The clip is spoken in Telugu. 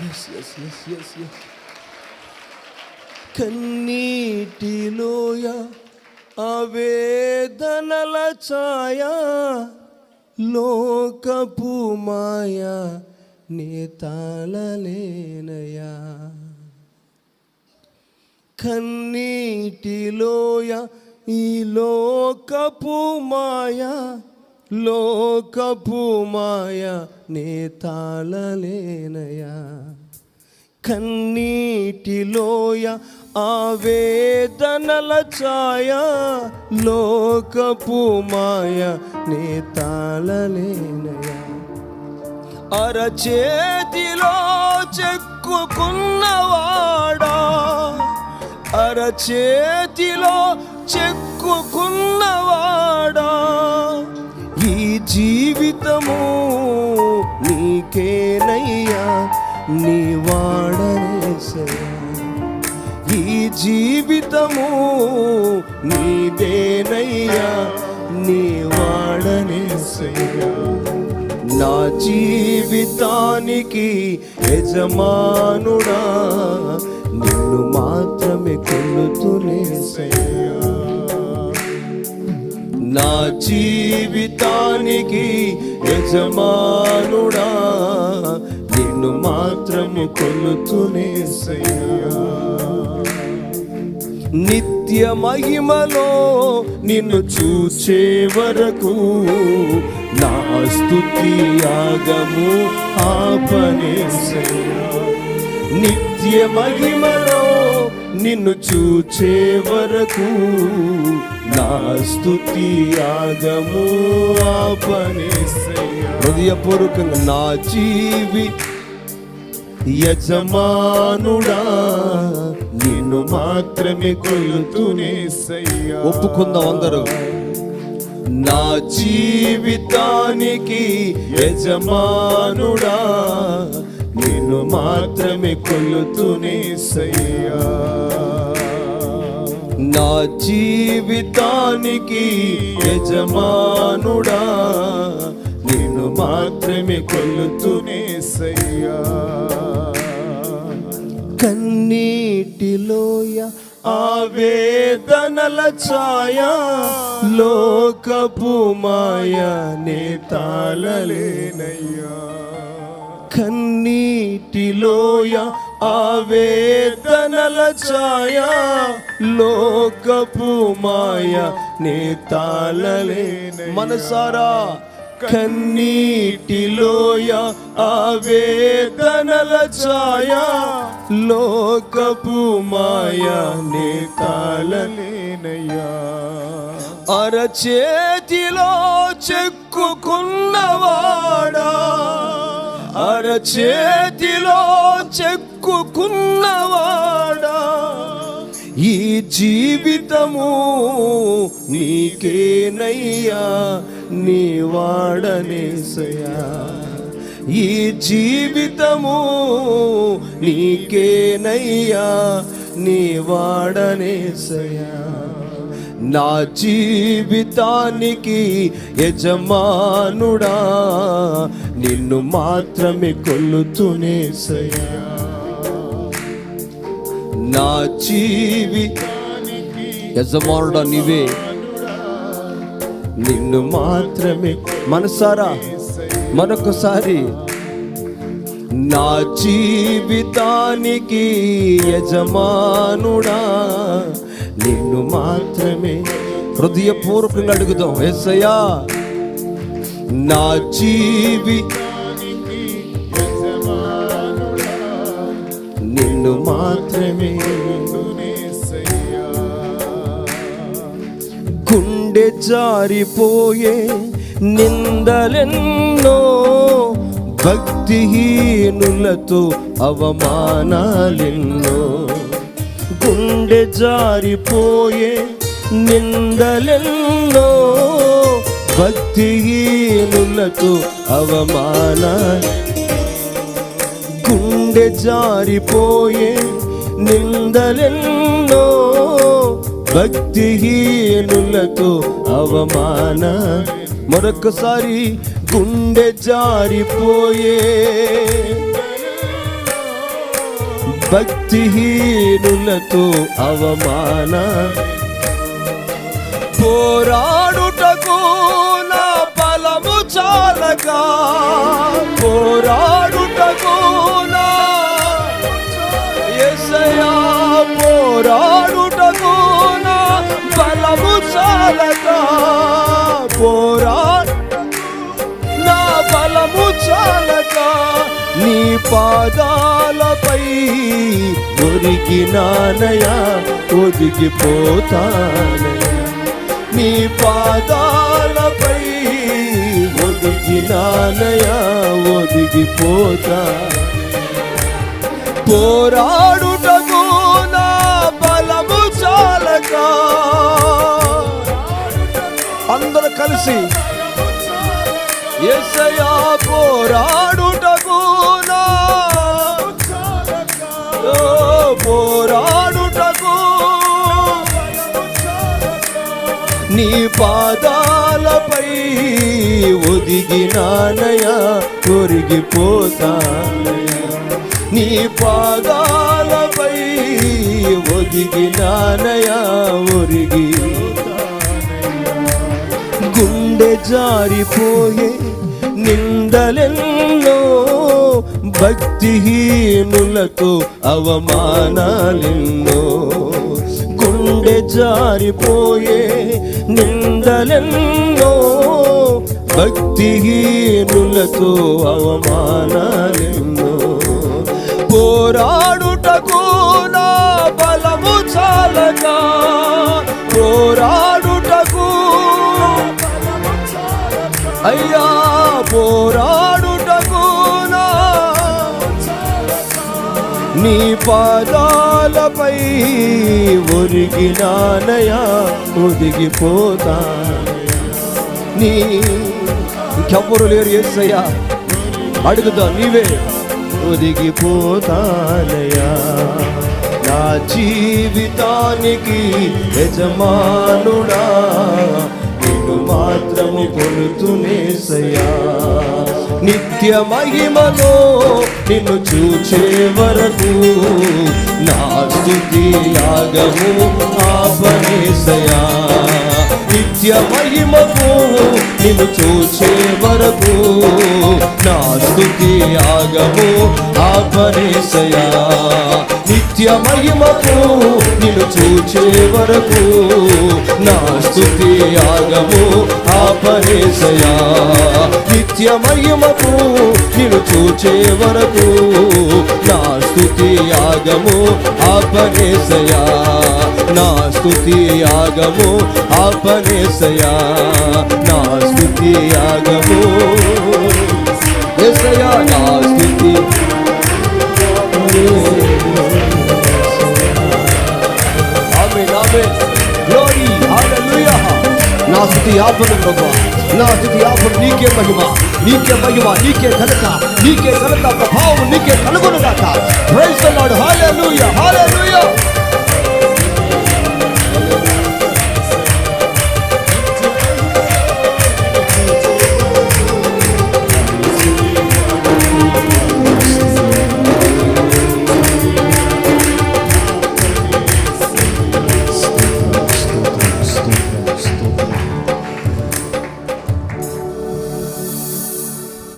ఎస్ ఎస్ ఎస్ ఎస్ ఎస్ కన్నీటిలోయ ఆవేదనల ఛాయ లోకపు మాయ నేతాళలేనయా కన్నీటిలోయ ఈ లోకపు మాయా లోకపు మాయ నే తాళలేనయా కన్నీటిలోయ ఆవేదనల ఛాయ లోకపు మాయ నే తాళలేనయా అరచేతిలో చెక్కుకున్నవాడా? అరచేతిలో చెక్కుకున్నవాడా? జీవితము నీకేనయ్యా నీ వాడనేసయ్యా ఈ జీవితము నీదేనయ్యా నీ వాడనేసయ్యా నా జీవితానికి యజమానుడా నిన్ను మాత్రమే కొలుతులేసయ్యా నా జీవితానికి యజమానుడా నిన్ను మాత్రము కొలుతునేసయ్యా నిత్య మహిమలో నిన్ను చూచే వరకు నా స్తుతి యాగము ఆపనేసయ్యా నిత్య మహిమలో నిన్ను చూచే వరకు నా స్తుతి యాగము హృదయపూర్వకంగా నా జీవి యజమానుడా నిన్ను మాత్రమే కొలుతునేసయ్యా ఒప్పుకుందాం అందరూ. నా జీవితానికి యజమానుడా నిన్ను మాత్రమే కొలుతునేసయ్యా నా జీవితానికి యజమానుడా నేను మాత్రమే కొలుతునేసయ్యా కన్నీటిలోయ ఆవేదనల ఛాయ లోకపు మాయ నే తాళలేనయ్యా. కన్నీటిలోయ ఆవేదనల ఛాయ లోకపు మాయ నే తాళలేన మనసారా కన్నీటిలోయ ఆవేదనల ఛాయ లోకపు మాయ నే తాళలేనయ్యా అరచేతిలో చెక్కుకున్నవాడా అరచేతిలో చెక్కుకున్నవాడా ఈ జీవితము నీకేనయ్యా నీ వాడనేసయా ఈ జీవితము నీకేనయ్యా నీ వాడనేసయా నా జీవితానికి యజమానుడా నిన్ను మాత్రమే కొలుతునేసయ్యా నా జీవితానికి యజమానుడా నీవే నిన్ను మాత్రమే మనసారా మరొకసారి. నా జీవితానికి యజమానుడా నిన్ను మాత్రమే హృదయపూర్వకంగా అడుగుదాం. ఎస్సయ్యా నా జీవి నిన్ను మాత్రమే. గుండె జారిపోయే నిందలెన్నో భక్తిహీనులతో అవమానాలెన్నో గుండె జారిపోయే నిందలెన్నో భక్తిహీనులకు అవమాన. గుండె జారిపోయే నిందలెన్నో భక్తిహీనులకు అవమాన. మరొకసారి గుండె జారిపోయే భక్తిహీనులతో అవమాన. పోరాడుటకు నా బలము చాలక పోరాడుటకు నా ఎసయా పోరా పాదాలపై ఒరిగినానయా ఒదిగిపోతానయా నీ పాదాలపై ఒదిగినానయా ఒదిగిపోతా పోరాడుటకు నా బలము చాలక. అందరూ కలిసి ఎసయా పోరాడుటకు పోరాడుటకు. నీ పాదాలపై ఒదిగినానయ ఒరిగిపోతానయా నీ పాదాలపై ఒదిగినానయ ఒరిగి గుండె జారిపోయే నిందలెన్నో భక్తిహీనులతో అవమానాలెన్నో. గుండె జారిపోయే నిందలెన్నో భక్తిహీనులతో అవమానాలెన్నో. పోరాడుటకు నా బలము చాలక పోరా పోరాడుటకు నీ పాదాలపై ఒరిగినానయా ఒదిగిపోతా నీ ఇంకెవ్వరు లేరు ఏసయ్యా. అడుగుదా నీవే ఒదిగిపోతానయా. నా జీవితానికి యజమానుడా నిన్ను మాత్రము కొలుతునేసయ్యా నిత్య మహిమలో నిన్ను చూచే వరకు నా స్థుతి యాగము ఆపనేసయా నిత్య మహిమకు నిన్ను చూచే వరకు నా స్థుతి యాగము ఆపనేసయా నిత్య మహిమకు నిన్ను చూచే వరకు నా స్థుతి ఆగము ఆపనేసయా నిత్య మహిమకు నిన్ను చూచే వరకు నా స్థుతి యాగము ఆపనేసయా నా స్థుతి యాగము ఆపనేసయా నా స్థుతి ఆగము. ఎసయా నా స్థుతి. గ్లోరీ హల్లెలూయా నా స్థుతి యాపను ప్రభు నా స్థుతి యాపను నీకే మహిమ నీకే మహిమ నీకే ఘనత నీకే ఘనత ప్రభావం నీకే కలుగునుగాక praise the lord hallelujah hallelujah